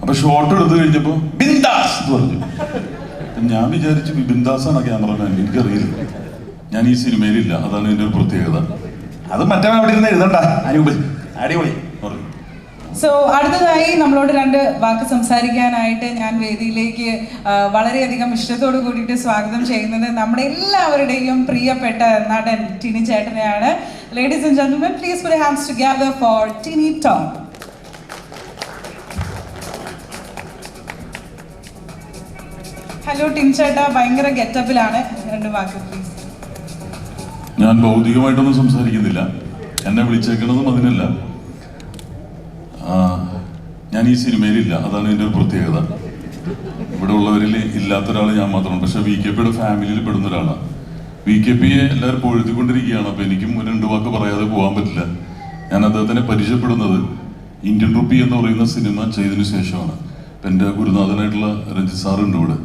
അപ്പൊ ഷോട്ട് എടുത്തു കഴിഞ്ഞപ്പോ ബിന്ദാസ് എന്ന് പറഞ്ഞു. ഞാൻ വിചാരിച്ചു ബിന്ദാസ് ആണ് ക്യാമറമാൻ എനിക്കറിയില്ല. ഞാൻ ഈ സിനിമയിലില്ല. അതാണ് എന്റെ ഒരു പ്രത്യേകത. അത് മറ്റേ അവിടെ ഇരുന്ന് എഴുതണ്ട. അനൂപ് അടിപൊളി. സോ അടുത്തതായി നമ്മളോട് രണ്ട് വാക്ക് സംസാരിക്കാനായിട്ട് ഞാൻ വേദിയിലേക്ക് വളരെയധികം ഇഷ്ടത്തോട് കൂടിയിട്ട് സ്വാഗതം ചെയ്യുന്നത് നമ്മുടെ എല്ലാവരുടെയും പ്രിയപ്പെട്ട നടൻ Tini ചേട്ടനെയാണ്. Ladies and gentlemen please for hands together for Tini Tom hello tin ചേട്ടാ ഭയങ്കര ഗെറ്റപ്പിലാണ്. രണ്ട് വാക്ക് ഞാൻ ഭൗതികമായിട്ടൊന്നും സംസാരിക്കുന്നില്ല. എന്നെ വിളിച്ചേക്കണതും അതിനല്ല. ഞാൻ ഈ സിനിമയിലില്ല. അതാണ് ഇതിന്റെ ഒരു പ്രത്യേകത. ഇവിടെ ഉള്ളവരിൽ ഇല്ലാത്ത ഒരാൾ ഞാൻ മാത്രമാണ്. പക്ഷെ വി കെ പിയുടെ ഫാമിലിയിൽ പെടുന്ന ഒരാളാണ് വി കെ പിയെ എല്ലാവരും പൊഴുത്തിക്കൊണ്ടിരിക്കുകയാണ് അപ്പോൾ എനിക്കും ഒരു രണ്ട് വാക്ക് പറയാതെ പോകാൻ പറ്റില്ല. ഞാൻ അദ്ദേഹത്തിനെ പരിചയപ്പെടുന്നത് ഇന്ത്യൻ റുപ്പി എന്ന് പറയുന്ന സിനിമ ചെയ്തതിനു ശേഷമാണ്. എന്റെ ഗുരുനാഥനായിട്ടുള്ള രഞ്ജിത് സാറുണ്ട് ഇവിടെ.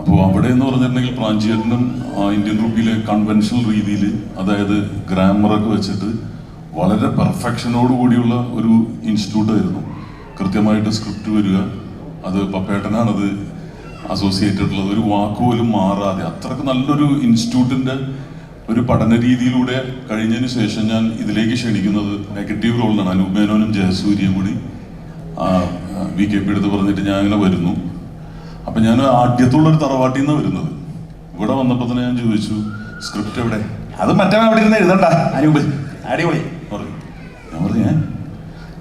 അപ്പോൾ അവിടെ എന്ന് പറഞ്ഞിട്ടുണ്ടെങ്കിൽ പ്രാഞ്ചിയേട്ടനും ഇന്ത്യൻ റുപ്പിയിലെ കൺവെൻഷണൽ രീതിയിൽ അതായത് ഗ്രാമറൊക്കെ വെച്ചിട്ട് വളരെ പെർഫെക്ഷനോട് കൂടിയുള്ള ഒരു ഇൻസ്റ്റിറ്റ്യൂട്ട് ആയിരുന്നു. കൃത്യമായിട്ട് സ്ക്രിപ്റ്റ് വരിക അത് പപ്പേട്ടനാണത് അസോസിയേറ്റഡ് ഉള്ളത് ഒരു വാക്ക് പോലും മാറാതെ അത്രയ്ക്ക് നല്ലൊരു ഇൻസ്റ്റിറ്റ്യൂട്ടിന്റെ ഒരു പഠന രീതിയിലൂടെ കഴിഞ്ഞതിന് ശേഷം ഞാൻ ഇതിലേക്ക് ക്ഷണിക്കുന്നത് നെഗറ്റീവ് റോളിലാണ് അനൂപ് മേനോനും ജയസൂര്യയും കൂടി വി കെ പി എടുത്ത് പറഞ്ഞിട്ട് ഞാൻ അങ്ങനെ വരുന്നു. അപ്പൊ ഞാൻ ആദ്യത്തുള്ള ഒരു തറവാട്ടിൽ നിന്നാണ് വരുന്നത്. ഇവിടെ വന്നപ്പോൾ തന്നെ ഞാൻ ചോദിച്ചു സ്ക്രിപ്റ്റ് എവിടെ? അത് മറ്റേ അവിടെ ഇരുന്ന് എഴുതണ്ട. അനൂപ് അടിപൊളി. പറഞ്ഞു. ഞാൻ പറഞ്ഞു ഞാൻ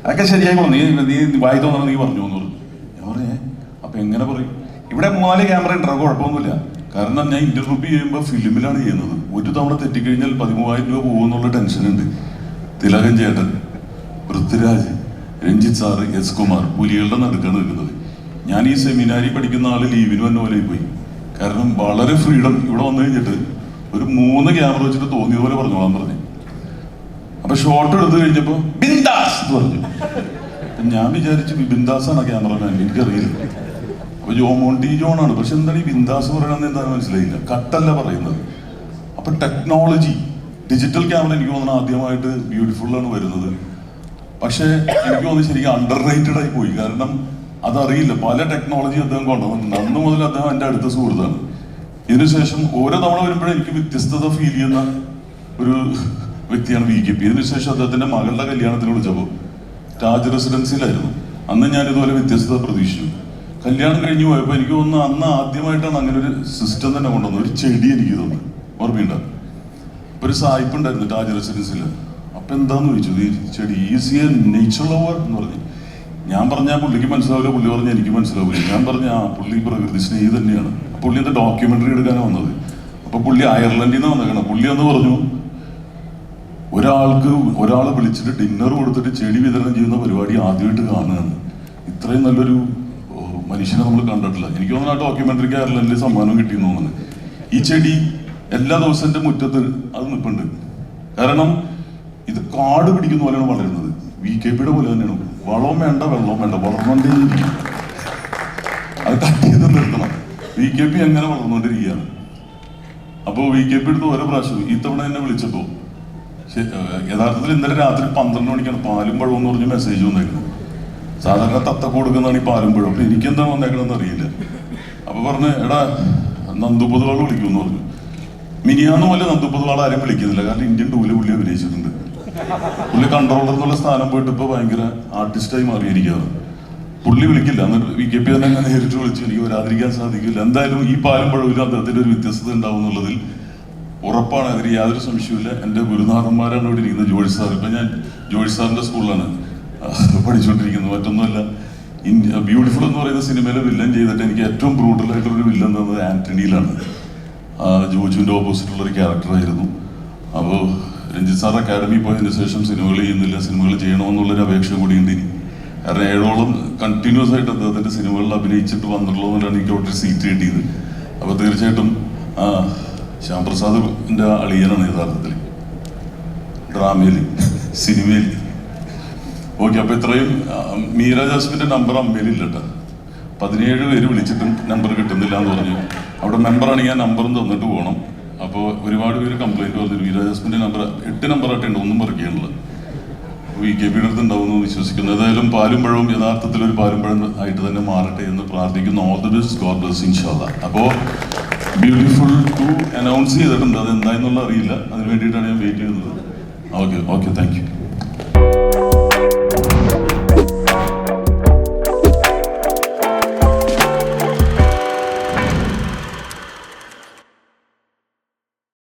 അതൊക്കെ ശരിയായിക്കോളും. നീ നീ വായി തോന്നണം നീ പറഞ്ഞു എന്ന് പറഞ്ഞു. ഞാൻ പറഞ്ഞേ അപ്പൊ എങ്ങനെ പറയും? ഇവിടെ മൂന്നാൽ ക്യാമറ ഉണ്ടോ. കുഴപ്പമൊന്നുമില്ല. കാരണം ഞാൻ ഇന്റർവ്യൂ ചെയ്യുമ്പോൾ ഫിലിമിലാണ് ചെയ്യുന്നത്. ഒരു തവണ തെറ്റിക്കഴിഞ്ഞാൽ പതിമൂവായിരം രൂപ പോകുന്നുള്ള ടെൻഷനുണ്ട് തിലകൻ ചേട്ടൻ പൃഥ്വിരാജ് രഞ്ജിത്ത് സാറ് എസ് കുമാർ പുലികളുടെ നടുക്കാണ് നിൽക്കുന്നത്. ഞാൻ ഈ സെമിനാരി പഠിക്കുന്ന ആൾ ലീവിന് വന്ന പോലെ പോയി കാരണം വളരെ ഫ്രീഡം ഇവിടെ വന്നു കഴിഞ്ഞിട്ട് ഒരു മൂന്ന് ക്യാമറ വെച്ചിട്ട് തോന്നിയ പോലെ പറഞ്ഞോളാൻ പറഞ്ഞു. അപ്പൊ ഷോട്ട് എടുത്തു കഴിഞ്ഞപ്പോ ബിന്ദാസ് എന്ന് പറഞ്ഞു. ഞാൻ വിചാരിച്ചു ബിന്ദാസ് ആണ് ക്യാമറമാൻ എനിക്കറിയില്ല. അപ്പൊ ജോമോണ്ടി ജോൺ ആണ് പക്ഷെ എന്താണ് ഈ ബിന്ദാസ് പറയണമെന്ന് എന്താണെന്ന് മനസ്സിലായില്ല. കട്ടല്ല പറയുന്നത്. അപ്പൊ ടെക്നോളജി ഡിജിറ്റൽ ക്യാമറ എനിക്ക് തോന്നുന്നു ആദ്യമായിട്ട് ബ്യൂട്ടിഫുള്ളാണ് വരുന്നത്. പക്ഷേ എനിക്ക് തോന്നുന്നു ശരിക്കും അണ്ടർ റേറ്റഡ് ആയി പോയി. കാരണം അതറിയില്ല. പല ടെക്നോളജി അദ്ദേഹം കൊണ്ടുവന്നിട്ടുണ്ട്. അന്ന് മുതൽ അദ്ദേഹം എന്റെ അടുത്ത സുഹൃത്താണ്. ഇതിനുശേഷം ഓരോ തവണ വരുമ്പോഴും എനിക്ക് വ്യത്യസ്തത ഫീൽ ചെയ്യുന്ന ഒരു വ്യക്തിയാണ് വി കെ പി ഇതിനുശേഷം അദ്ദേഹത്തിന്റെ മകളുടെ കല്യാണത്തിന് വിളിച്ചപ്പോൾ രാജ് റെസിഡൻസിയിലായിരുന്നു അന്ന് ഞാൻ ഇതുപോലെ വ്യത്യസ്തത പ്രതീക്ഷിച്ചു. കല്യാണം കഴിഞ്ഞ് പോയപ്പോൾ എനിക്ക് തോന്നുന്നു അന്ന് ആദ്യമായിട്ടാണ് അങ്ങനെ ഒരു സിസ്റ്റം തന്നെ കൊണ്ടുവന്നത്. ഒരു ചെടി എനിക്ക് തോന്നുന്നു. ഓർമ്മയുണ്ട്? അപ്പോൾ ഒരു സായിപ്പ് ഉണ്ടായിരുന്നു താജ് റെസിഡൻസിൽ അപ്പൊ എന്താന്ന് ചോദിച്ചു? ഈ ചെടി ഈസിയർ നേച്ചർ ലവർ എന്ന് പറഞ്ഞു. ഞാൻ പറഞ്ഞ പുള്ളിക്ക് മനസ്സിലാവില്ല പുള്ളി പറഞ്ഞ എനിക്ക് മനസ്സിലാവില്ല. ഞാൻ പറഞ്ഞ ആ പുള്ളി പ്രകൃതി സ്നേഹി തന്നെയാണ്. പുള്ളി എന്താ ഡോക്യുമെന്ററി എടുക്കാനാണ് വന്നത്? അപ്പൊ പുള്ളി അയർലൻഡിൽ നിന്ന് വന്നേക്കണം. പുള്ളി എന്ന് പറഞ്ഞു ഒരാൾക്ക് ഒരാൾ വിളിച്ചിട്ട് ഡിന്നർ കൊടുത്തിട്ട് ചെടി വിതരണം ചെയ്യുന്ന പരിപാടി ആദ്യമായിട്ട് കാണുകയാണ്. ഇത്രയും നല്ലൊരു മനുഷ്യനെ നമ്മൾ കണ്ടിട്ടില്ല. എനിക്ക് തോന്നുന്നു ആ ഡോക്യുമെന്ററിക്ക് അയർലൻഡിൽ സമ്മാനം കിട്ടിയെന്ന് തോന്നുന്നു. ഈ ചെടി എല്ലാ എന്റെ മുറ്റത്ത് അത് നിൽപ്പുണ്ട് കാരണം ഇത് കാട് പിടിക്കുന്ന പോലെയാണ് വളരുന്നത്. വി കെ പിയുടെ പോലെ തന്നെയാണ്. വളവും വേണ്ട വെള്ളവും വേണ്ട. വളർന്നുകൊണ്ടേയിരിക്കും അത് കട്ട് ചെയ്ത് നിർത്തണം. വി കെ പി എങ്ങനെ വളർന്നുകൊണ്ടിരിക്കുകയാണ് അപ്പോൾ വി കെ പി എടുത്ത് ഓരോ പ്രാവശ്യം ഈ തവണ എന്നെ വിളിച്ചപ്പോൾ യഥാർത്ഥത്തിൽ ഇന്നലെ രാത്രി പന്ത്രണ്ട് മണിക്കാണ് പാലും പഴവും എന്ന് പറഞ്ഞ് മെസ്സേജ് വന്നേക്കുന്നത്. സാധാരണ തത്ത കൊടുക്കുന്നതാണ് ഈ പാലും പഴവും. അപ്പൊ എനിക്ക് എന്താണ് വന്നേക്കണമെന്ന് അറിയില്ല. അപ്പോൾ പറഞ്ഞ് എടാ നന്ദു പൊതുവാൾ വിളിക്കുമെന്ന് പറഞ്ഞു. മിനിയാന്ന് പോലെ നന്ദു പൊതുവാൾ ആരും വിളിക്കുന്നില്ല. കാരണം ഇന്ത്യൻ ടൂൽ പുള്ളി അഭിനയിച്ചിട്ടുണ്ട്. പുള്ളി കൺട്രോളർ എന്നുള്ള സ്ഥാനം പോയിട്ട് ഇപ്പൊ ഭയങ്കര ആർട്ടിസ്റ്റായി മാറിയിരിക്കുകയാണ്. പുള്ളി വിളിക്കില്ല. എന്നിട്ട് വി കെ പി തന്നെ ഞാൻ നേരിട്ട് വിളിച്ചു എനിക്ക് വരാതിരിക്കാൻ സാധിക്കില്ല. എന്തായാലും ഈ പാലും പഴവിലും ഒരു വ്യത്യസ്തത ഉണ്ടാവും എന്നുള്ളതിൽ ഉറപ്പാണ്. അതിന് യാതൊരു സംശയമില്ല എന്റെ ഗുരുനാഥന്മാരാണ് ഇവിടെ ഇരിക്കുന്നത്. ജോഷി സാർ. ഇപ്പം ഞാൻ ജോഷി സാറിന്റെ സ്കൂളിലാണ്. പഠിച്ചുകൊണ്ടിരിക്കുന്നത്. മറ്റൊന്നുമല്ല ഇന്ത്യ ബ്യൂട്ടിഫുൾ എന്ന് പറയുന്ന സിനിമയിലെ വില്ലൻ ചെയ്തിട്ട് എനിക്ക് ഏറ്റവും ബ്രൂട്ടൽ ആയിട്ടുള്ളൊരു വില്ലൻ തന്നത് ആന്റണിയിലാണ്. ജോജുവിന്റെ ഓപ്പോസിറ്റുള്ളൊരു ക്യാരക്ടറായിരുന്നു അപ്പോൾ രഞ്ജിത്ത് സാർ അക്കാഡമി പോയതിന് ശേഷം സിനിമകൾ ചെയ്യുന്നില്ല സിനിമകൾ ചെയ്യണമെന്നുള്ളൊരു അപേക്ഷ കൂടി ഉണ്ട് ഇനി. കാരണം ഏഴോളം കണ്ടിന്യൂസ് ആയിട്ട് അദ്ദേഹത്തിന്റെ സിനിമകളിൽ അഭിനയിച്ചിട്ട് വന്നിട്ടുള്ളതുകൊണ്ടാണ് എനിക്ക് അവിടെ സീറ്റ് കിട്ടിയത്. അപ്പോൾ തീർച്ചയായിട്ടും ആ, ശ്യാം പ്രസാദിന്റെ അളിയനാണ് യഥാർത്ഥത്തിൽ. ഡ്രാമയിൽ സിനിമയിൽ. ഓക്കെ അപ്പൊ ഇത്രയും മീര ജാസ്മിന്റെ നമ്പർ അമ്മയിലില്ല പതിനേഴ് പേര് വിളിച്ചിട്ടും നമ്പർ കിട്ടുന്നില്ല എന്ന് പറഞ്ഞു. അവിടെ മെമ്പറാണെങ്കിൽ ഞാൻ നമ്പറും തന്നിട്ട് പോകണം. അപ്പോൾ ഒരുപാട് പേര് കംപ്ലൈന്റ് വന്നിരുന്നു മീര ജാസ്മിന്റെ നമ്പർ എട്ട് നമ്പർ ഉണ്ട് ഒന്നും പറയുകയാണുള്ളത് അപ്പോൾ ഈ കെ പിയുടെ അടുത്ത് ഉണ്ടാവുമെന്ന് വിശ്വസിക്കുന്നു. ഏതായാലും പാലും പഴവും യഥാർത്ഥത്തിൽ ഒരു പാലും പഴം ആയിട്ട് തന്നെ മാറട്ടെ എന്ന് പ്രാർത്ഥിക്കുന്നു. All the best god bless ഇൻഷാല്ല അപ്പോൾ ബ്യൂട്ടിഫുൾ ടു അനൗൺസ് ചെയ്തിട്ടുണ്ട്. അത് എന്തായെന്നുള്ള അറിയില്ല. അതിന് വേണ്ടിയിട്ടാണ് ഞാൻ വെയിറ്റ് ചെയ്യുന്നത്. Okay okay thank you